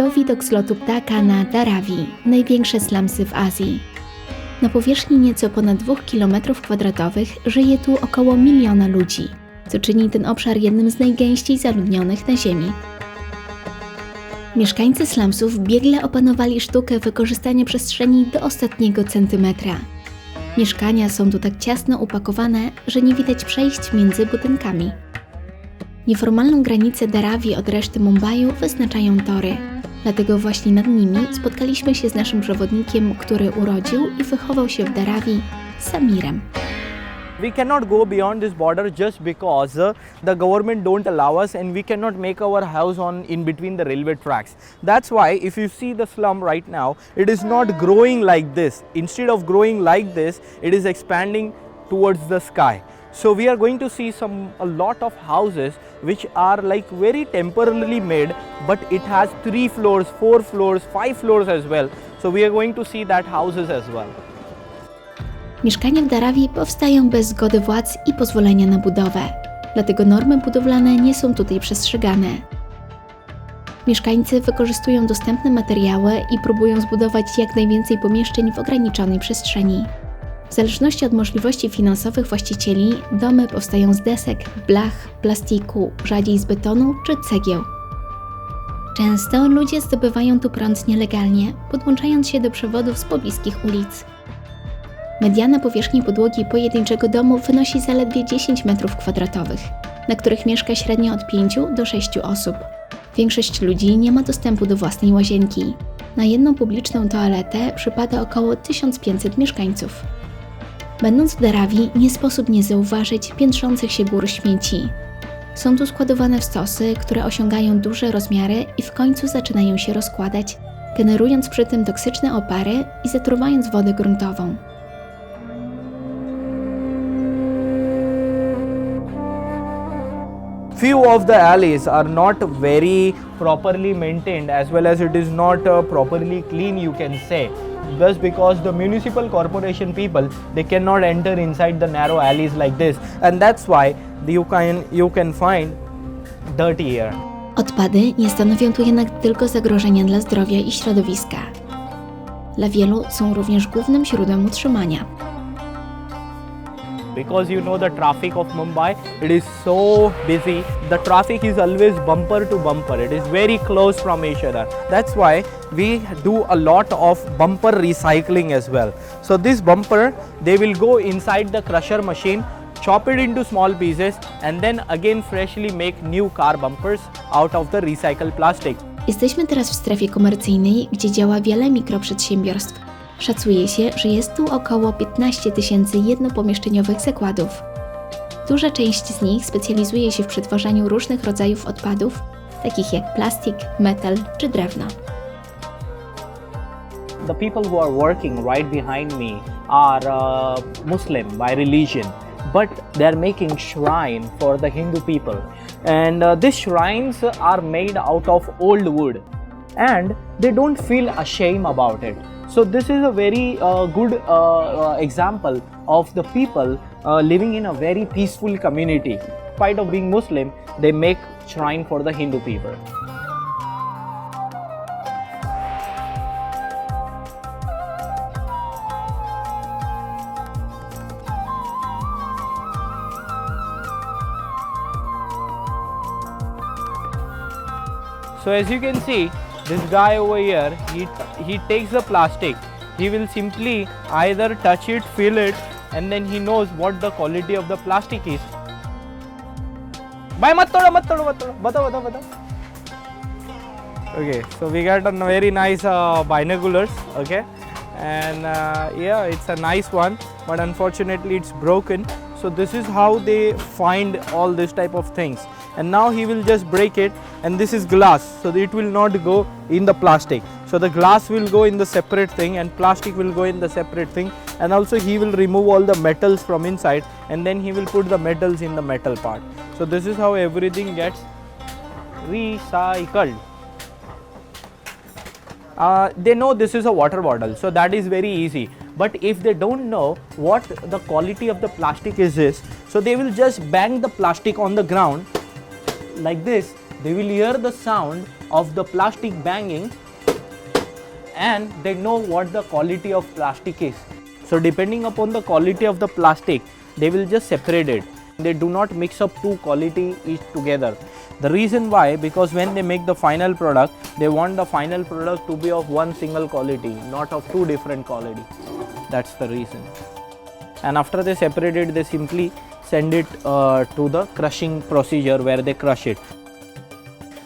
To widok z lotu ptaka na Dharavi, największe slumsy w Azji. Na powierzchni nieco ponad 2 km2 żyje tu około miliona ludzi, co czyni ten obszar jednym z najgęściej zaludnionych na Ziemi. Mieszkańcy slumsów biegle opanowali sztukę wykorzystania przestrzeni do ostatniego centymetra. Mieszkania są tu tak ciasno upakowane, że nie widać przejść między budynkami. Nieformalną granicę Dharavi od reszty Mumbaiu wyznaczają tory. Dlatego właśnie nad nimi spotkaliśmy się z naszym przewodnikiem, który urodził i wychował się w Dharavi, Samirem. we cannot go beyond this border just because uh, the government don't allow us and we cannot make our house on in between the railway tracks. That's why if you see the slum right now it is not growing like this. Instead of growing like this it is expanding towards the sky so we are going to see some a lot of houses which are like very temporarily made but it has three floors four floors five floors as well so we are going to see that houses as well Mieszkania w Dharavi powstają bez zgody władz i pozwolenia na budowę, dlatego normy budowlane nie są tutaj przestrzegane. Mieszkańcy wykorzystują dostępne materiały i próbują zbudować jak najwięcej pomieszczeń w ograniczonej przestrzeni. W zależności od możliwości finansowych właścicieli, domy powstają z desek, blach, plastiku, rzadziej z betonu czy cegieł. Często ludzie zdobywają tu prąd nielegalnie, podłączając się do przewodów z pobliskich ulic. Mediana powierzchni podłogi pojedynczego domu wynosi zaledwie 10 m2, na których mieszka średnio od 5 do 6 osób. Większość ludzi nie ma dostępu do własnej łazienki. Na jedną publiczną toaletę przypada około 1500 mieszkańców. Będąc w Dharavi, nie sposób nie zauważyć piętrzących się gór śmieci. Są tu składowane w stosy, które osiągają duże rozmiary i w końcu zaczynają się rozkładać, generując przy tym toksyczne opary i zatruwając wodę gruntową. few of the alleys are not very properly maintained as well as it is not uh, properly clean you can say just because the municipal corporation people they cannot enter inside the narrow alleys like this and that's why you can you can find dirty here Odpady nie stanowią tu jednak tylko zagrożenia dla zdrowia i środowiska. Dla wielu są również głównym źródłem utrzymania. Because you know the traffic of Mumbai it is so busy. The traffic is always bumper to bumper. It is very close from each other. That's why we do a lot of bumper recycling as well. So this bumper they will go inside the crusher machine chop it into small pieces and then again freshly make new car bumpers out of the recycled plastic. Jesteśmy teraz w strefie komercyjnej, gdzie działa wiele mikroprzedsiębiorstw. Szacuje się, że jest tu około 15 tysięcy jednopomieszczeniowych zakładów. Duża część z nich specjalizuje się w przetwarzaniu różnych rodzajów odpadów, takich jak plastik, metal czy drewno. the people who are working right behind me are uh, Muslim by religion, but they are making shrine for the Hindu people, and uh, these shrines are made out of old wood, and they don't feel ashamed about it. So this is a very uh, good uh, uh, example of the people uh, living in a very peaceful community. In spite of being Muslim, they make shrine for the Hindu people. So as you can see, this guy over here, he he takes the plastic. He will simply either touch it, feel it, and then he knows what the quality of the plastic is. Batao. Okay, so we got a very nice uh, binoculars. Okay, and uh, yeah, it's a nice one, but unfortunately it's broken. So this is how they find all this type of things. And now he will just break it, and this is glass, so it will not go in the plastic. So the glass will go in the separate thing, and plastic will go in the separate thing. And also he will remove all the metals from inside, and then he will put the metals in the metal part. So this is how everything gets recycled uh, they know this is a water bottle so that is very easy but if they don't know what the quality of the plastic is this so they will just bang the plastic on the ground like this they will hear the sound of the plastic banging and they know what the quality of plastic is. So depending upon the quality of the plastic, they will just separate it. They do not mix up two quality each together. The reason why, because when they make the final product, they want the final product to be of one single quality, not of two different quality. That's the reason. And after they separate it, they simply send it uh, to the crushing procedure where they crush it.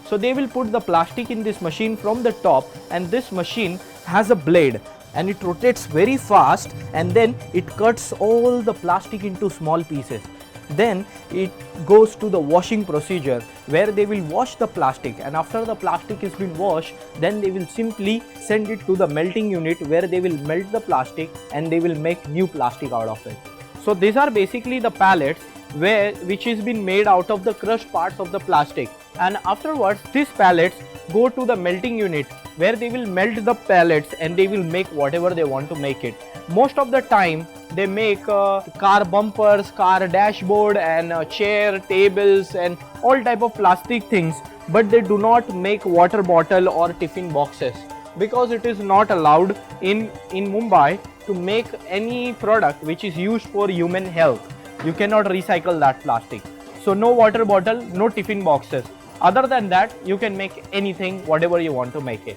So they will put the plastic in this machine from the top and this machine has a blade and it rotates very fast and then it cuts all the plastic into small pieces. Then it goes to the washing procedure where they will wash the plastic and after the plastic has been washed then they will simply send it to the melting unit where they will melt the plastic and they will make new plastic out of it. So these are basically the pallets where which is been made out of the crushed parts of the plastic. And afterwards these pallets go to the melting unit where they will melt the pallets and they will make whatever they want to make it. Most of the time they make uh, car bumpers car dashboard and uh, chair tables and all type of plastic things but they do not make water bottle or tiffin boxes because it is not allowed in in mumbai to make any product which is used for human health. You cannot recycle that plastic. So no water bottle no tiffin boxes. Other than that you can make anything whatever you want to make it.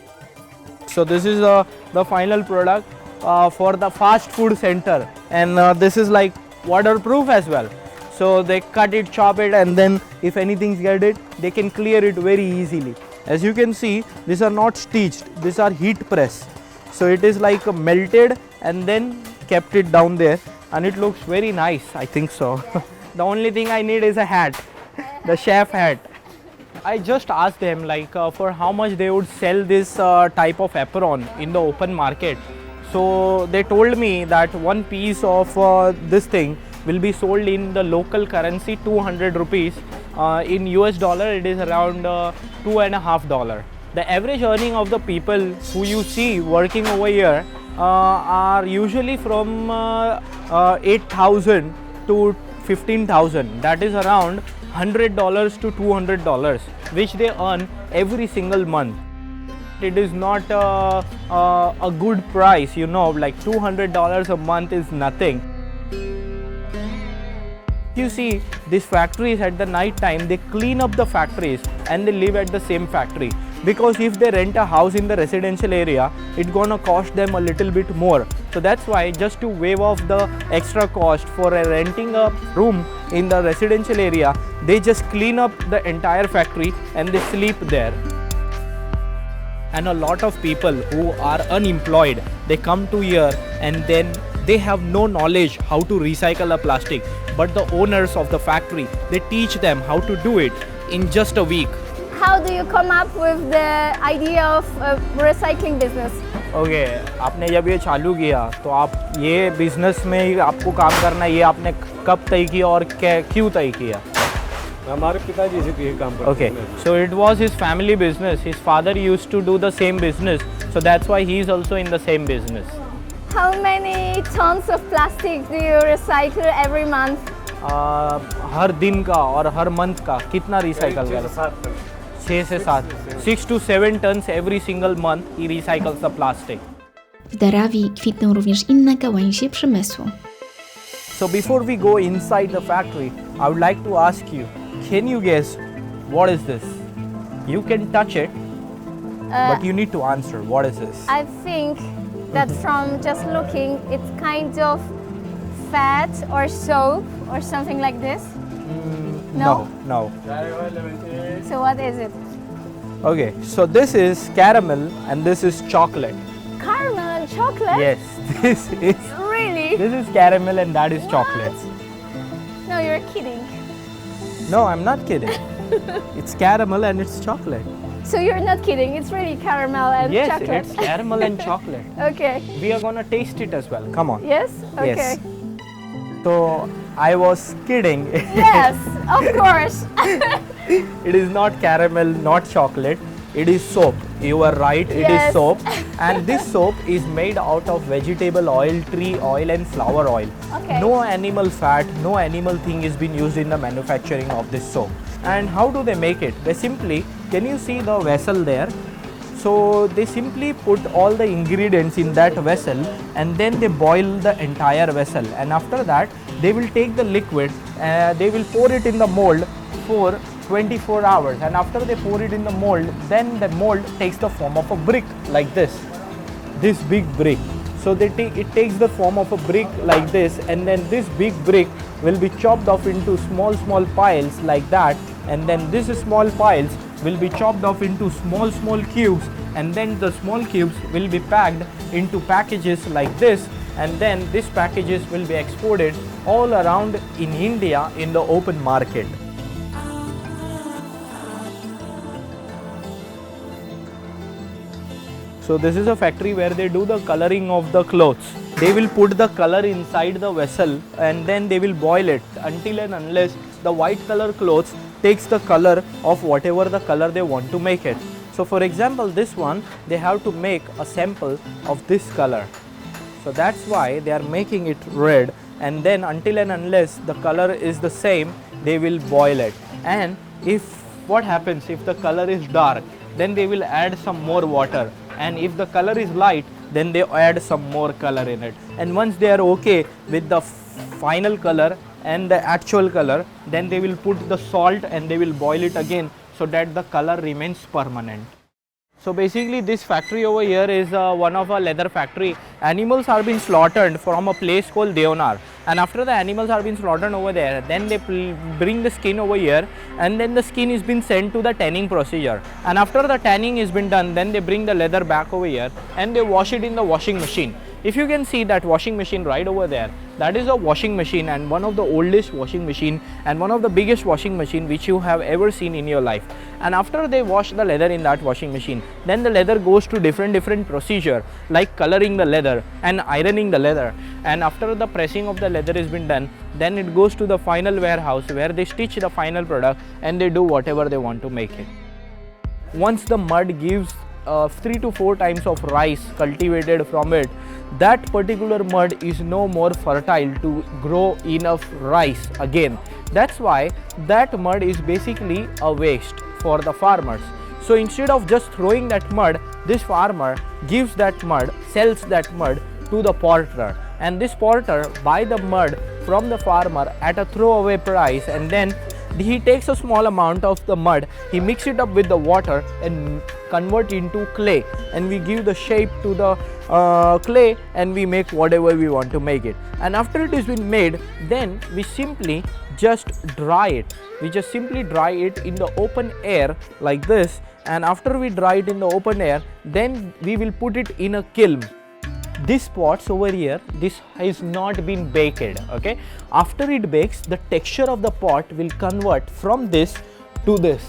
So this is uh, the final product uh, for the fast food center. And uh, this is like waterproof as well. So they cut it chop it and then if anything's get it they can clear it very easily as you can see these are not stitched. These are heat press. So it is like melted and then kept it down there. And it looks very nice i think so. The only thing i need is a hat. The chef hat. I just asked them like uh, for how much they would sell this uh, type of apron in the open market. So they told me that one piece of uh, this thing will be sold in the local currency 200 rupees. Uh, in US dollar it is around uh, two and a half dollar. The average earning of the people who you see working over here uh, are usually from uh, uh, 8,000 to 15,000. That is around $100 to $200 which they earn every single month it is not uh, a good price you know like $200 a month is nothing you see these factories at the night time they clean up the factories and they live at the same factory. Because if they rent a house in the residential area it's gonna cost them a little bit more. So that's why just to waive off the extra cost for uh, renting a room in the residential area they just clean up the entire factory and they sleep there. And a lot of people who are unemployed they come to here and then they have no knowledge how to recycle a plastic but the owners of the factory they teach them how to do it in just a week How do you come up with the idea of a recycling business? Okay आपने जब ये चालू किया तो आप ये business में ही आपको काम करना है, ये आपने कब तय किया और क्या क्यों तय किया हमारे पिताजी से ये काम करते Okay, हैं। so it was his family business. His father used to do the same business, so that's why he is also in the same business. How many tons of plastic do you recycle every month? Uh, हर दिन का और हर month का कितना recycle छः से कर सात ton. छः से सात six two seven tons every single month he recycles the plastic. W Darawi kwitną również inne gałęzie przemysłu. So before we go inside the factory, I would like to ask you, can you guess what is this? You can touch it, Uh, but you need to answer what is this? I think that from just looking, it's kind of fat or soap or something like this. Mm, no, no. So what is it? Okay, so this is caramel and this is chocolate. Caramel and chocolate? Yes, this is Really? this is caramel and that is chocolate. No, you're kidding. No, I'm not kidding. it's caramel and it's chocolate. So you're not kidding. It's really caramel and yes, chocolate. it's caramel and chocolate. okay. We are gonna taste it as well. Come on. Yes? Okay. Yes. So I was kidding. Yes, of course. it is not caramel, not chocolate. It is soap. You are right. It is Yes. soap, and this soap is made out of vegetable oil, tree oil, and flower oil. Okay. No animal fat, no animal thing is been used in the manufacturing of this soap. And how do they make it? They simply, can you see the vessel there? So they simply put all the ingredients in that vessel and then they boil the entire vessel. And after that, they will take the liquid, uh, they will pour it in the mold for 24 hours. And after they pour it in the mold, then the mold takes the form of a brick like this this big brick. So they take it takes the form of a brick like this, and then this big brick will be chopped off into small small piles like that, and then these small piles will be chopped off into small small cubes, and then the small cubes will be packed into packages like this, and then these packages will be exported all around in India in the open market. So this is a factory where they do the coloring of the clothes. They will put the color inside the vessel and then they will boil it until and unless the white color clothes takes the color of whatever the color they want to make it. So for example this one they have to make a sample of this color. So that's why they are making it red and then until and unless the color is the same they will boil it and if what happens if the color is dark then they will add some more water and if the color is light then they add some more color in it and once they are okay with the final color and the actual color then they will put the salt and they will boil it again so that the color remains permanent so basically this factory over here is uh, one of a leather factory. Animals are being slaughtered from a place called Deonar and after the animals are being slaughtered over there then they bring the skin over here and then the skin is being sent to the tanning procedure and after the tanning is been done then they bring the leather back over here and they wash it in the washing machine. If you can see that washing machine right over there that is a washing machine and one of the oldest washing machine and one of the biggest washing machine which you have ever seen in your life. And after they wash the leather in that washing machine then the leather goes to different different procedure like coloring the leather and ironing the leather. And after the pressing of the leather has been done then it goes to the final warehouse where they stitch the final product and they do whatever they want to make it. Once the mud gives uh, three to four times of rice cultivated from it that particular mud is no more fertile to grow enough rice again. That's why that mud is basically a waste for the farmers. So instead of just throwing that mud this farmer gives that mud sells that mud to the porter. And this porter buy the mud from the farmer at a throwaway price and then he takes a small amount of the mud he mix it up with the water and convert into clay. And we give the shape to the uh, clay and we make whatever we want to make it. And after it has been made then we simply just dry it. We just simply dry it in the open air like this. And after we dry it in the open air then we will put it in a kiln this pots over here this has not been baked okay? After it bakes the texture of the pot will convert from this to this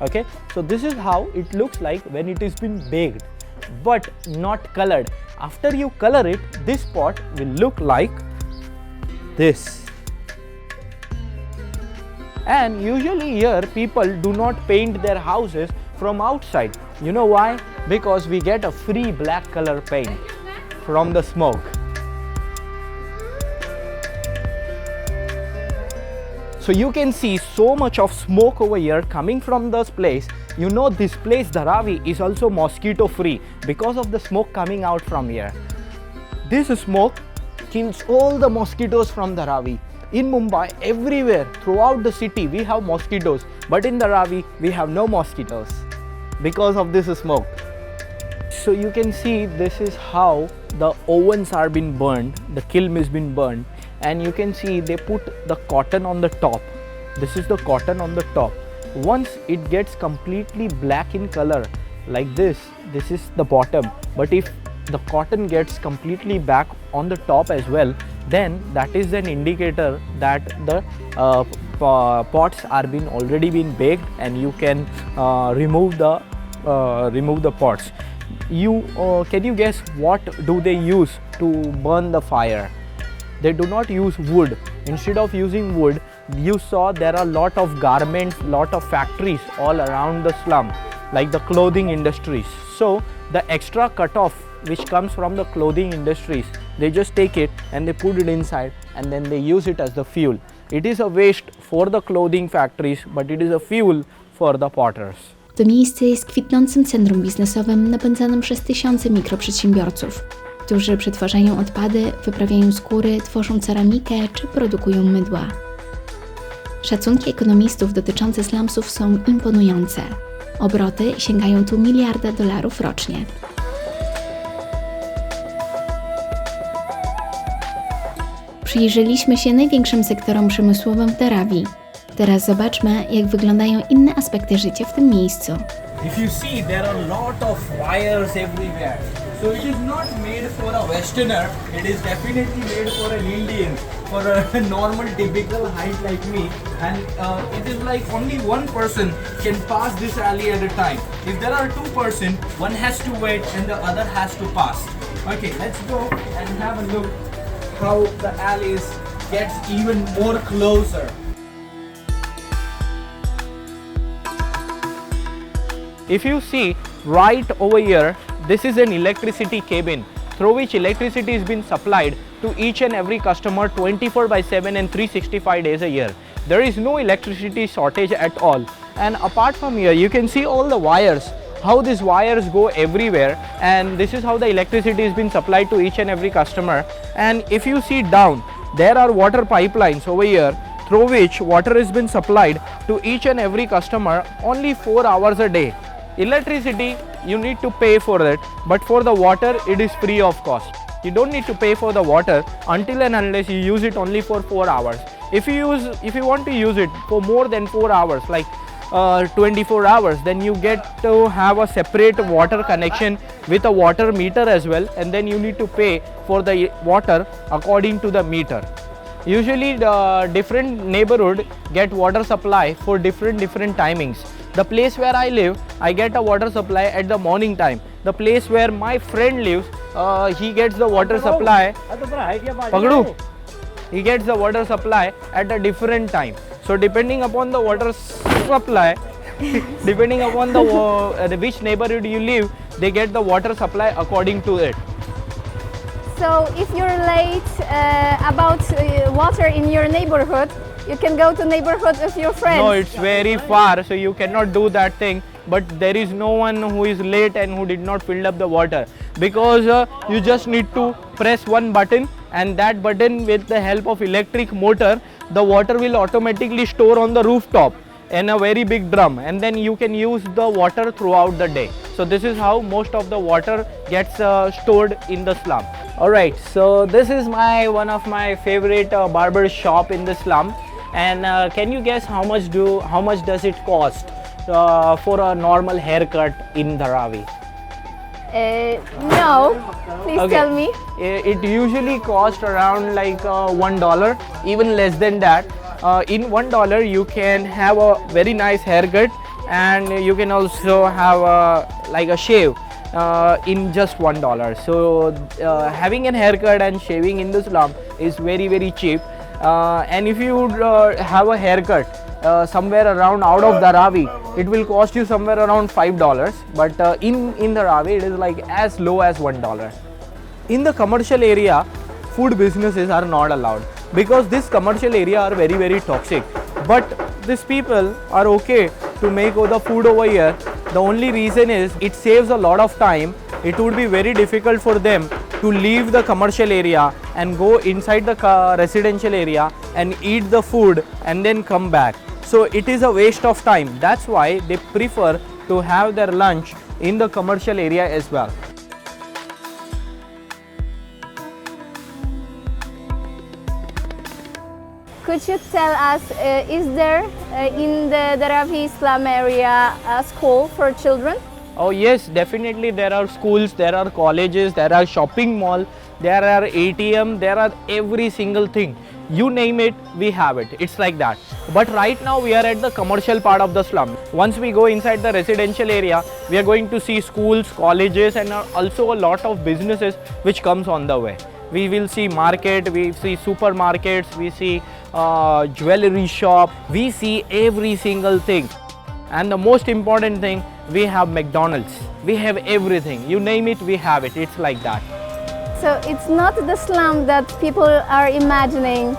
okay? So this is how it looks like when it is been baked but not colored. After you color it this pot will look like this. And usually here people do not paint their houses from outside. You know why? Because we get a free black color paint from the smoke. So you can see so much of smoke over here coming from this place. You know this place Dharavi is also mosquito free because of the smoke coming out from here. This smoke kills all the mosquitoes from Dharavi. In Mumbai, everywhere throughout the city we have mosquitoes, but in Dharavi we have no mosquitoes because of this smoke. So you can see this is how the ovens are being burned, the kiln is being burned and you can see they put the cotton on the top. This is the cotton on the top. Once it gets completely black in color like this, this is the bottom. But if the cotton gets completely back on the top as well, then that is an indicator that the uh, po- pots are been already been baked and you can uh, remove the uh, remove the pots you uh, can you guess what do they use to burn the fire? They do not use wood. Instead of using wood you saw there are lot of garments lot of factories all around the slum like the clothing industries. So the extra cutoff which comes from the clothing industries they just take it and they put it inside and then they use it as the fuel. It is a waste for the clothing factories, but it is a fuel for the potters. To miejsce jest kwitnącym centrum biznesowym napędzanym przez tysiące mikroprzedsiębiorców, którzy przetwarzają odpady, wyprawiają skóry, tworzą ceramikę czy produkują mydła. Szacunki ekonomistów dotyczące slumsów są imponujące. Obroty sięgają tu miliarda dolarów rocznie. Przyjrzeliśmy się największym sektorom przemysłowym w Darawi. Teraz zobaczmy, jak wyglądają inne aspekty życia w tym miejscu. If you see, there are a lot of wires everywhere. So it is not made for a Westerner, it is definitely made for an Indian, for a normal, typical height like me. And uh, it is like only one person can pass this alley at a time. If there are two person, one has to wait and the other has to pass. Okay, let's go and have a look how the alleys gets even more closer. If you see right over here, this is an electricity cabin through which electricity is being supplied to each and every customer 24 by 7 and 365 days a year. There is no electricity shortage at all. And apart from here, you can see all the wires, how these wires go everywhere. And this is how the electricity is being supplied to each and every customer. And if you see down, there are water pipelines over here through which water is been supplied to each and every customer only 4 hours a day electricity you need to pay for it but for the water it is free of cost. You don't need to pay for the water until and unless you use it only for 4 hours. If you use if you want to use it for more than 4 hours like uh, 24 hours then you get to have a separate water connection with a water meter as well and then you need to pay for the water according to the meter. Usually the different neighborhood get water supply for different different timings the place where i live i get a water supply at the morning time. The place where my friend lives uh, he gets the water supply. Pagdu. he gets the water supply at a different time. So depending upon the water supply depending upon the uh, which neighborhood you live they get the water supply according to it. So if you're late uh, about uh, water in your neighborhood, you can go to neighborhood of your friends. No, it's very far, so you cannot do that thing. But there is no one who is late and who did not fill up the water because uh, you just need to press one button, and that button, with the help of electric motor, the water will automatically store on the rooftop in a very big drum, and then you can use the water throughout the day. So this is how most of the water gets uh, stored in the slum. All right, so this is my one of my favorite uh, barber shop in the slum and uh, can you guess how much do how much does it cost uh, for a normal haircut in Dharavi? Uh, no, please Okay. tell me. It usually cost around like uh, one dollar, even less than that. Uh, in one dollar, you can have a very nice haircut, and you can also have a, like a shave uh, in just one dollar. So uh, having a haircut and shaving in the slum is very very cheap. Uh, and if you uh, have a haircut uh, somewhere around out of Dharavi, it will cost you somewhere around five dollars. But in in Dharavi, it is like as low as one dollar. In the commercial area food businesses are not allowed because this commercial area are very very toxic. But these people are okay to make the food over here. The only reason is it saves a lot of time. It would be very difficult for them to leave the commercial area and go inside the residential area and eat the food and then come back. So it is a waste of time. That's why they prefer to have their lunch in the commercial area as well. Could you tell us, uh, is there uh, in the Dharavi slum area a school for children? Oh yes, definitely there are schools, there are colleges, there are shopping mall, there are ATM, there are every single thing. You name it, we have it. It's like that. But right now we are at the commercial part of the slum. Once we go inside the residential area, we are going to see schools, colleges and also a lot of businesses which comes on the way. We will see market, we see supermarkets, we see uh, jewelry shop, we see every single thing. And the most important thing, we have McDonald's. We have everything. You name it, we have it. It's like that. So it's not the slum that people are imagining.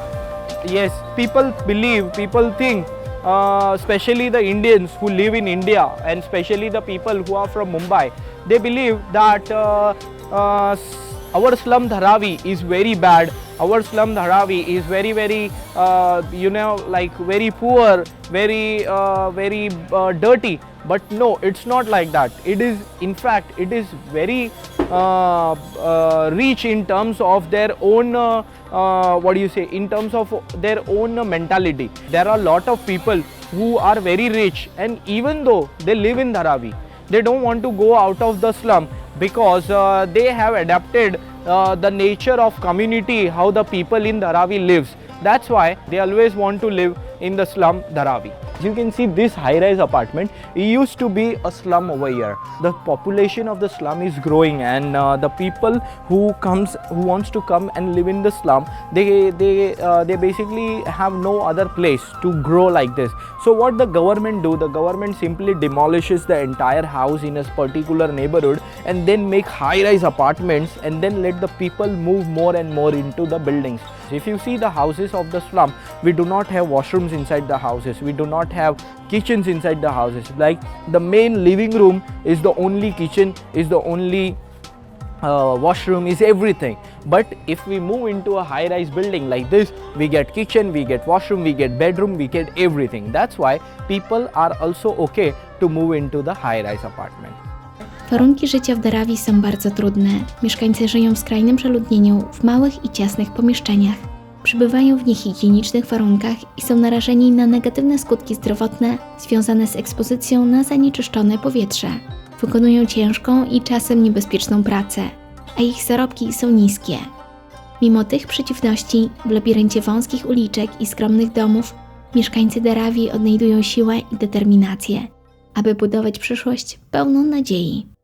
yes, people believe, people think, uh, especially the Indians who live in India and especially the people who are from Mumbai, they believe that uh, uh, our slum Dharavi is very bad. Our slum Dharavi is very, very, uh, you know, like very poor, very, uh, very uh, dirty. But no, it's not like that. It is, in fact, it is very rich in terms of their own, what do you say, in terms of their own mentality. There are a lot of people who are very rich, and even though they live in Dharavi, they don't want to go out of the slum because uh, they have adapted uh, the nature of community, how the people in Dharavi lives. That's why they always want to live in the slum Dharavi. You can see this high-rise apartment. It used to be a slum over here. The population of the slum is growing, and uh, the people who comes who wants to come and live in the slum, they they uh, they basically have no other place to grow like this. So what the government do? The government simply demolishes the entire house in a particular neighborhood and then make high-rise apartments and then let the people move more and more into the buildings. If you see the houses of the slum, we do not have washrooms inside the houses. We do not have kitchens inside the houses. Like the main living room is the only kitchen, is the only uh, washroom is everything but if we move into a high rise building like this we get kitchen we get washroom we get bedroom we get everything that's why people are also okay to move into the high rise apartment Warunki życia w Darawi są bardzo trudne. Mieszkańcy żyją w skrajnym przeludnieniu, w małych i ciasnych pomieszczeniach. Przebywają w niehigienicznych warunkach i są narażeni na negatywne skutki zdrowotne związane z ekspozycją na zanieczyszczone powietrze. Wykonują ciężką i czasem niebezpieczną pracę, a ich zarobki są niskie. Mimo tych przeciwności, w labiryncie wąskich uliczek i skromnych domów, mieszkańcy Darawi odnajdują siłę i determinację, aby budować przyszłość pełną nadziei.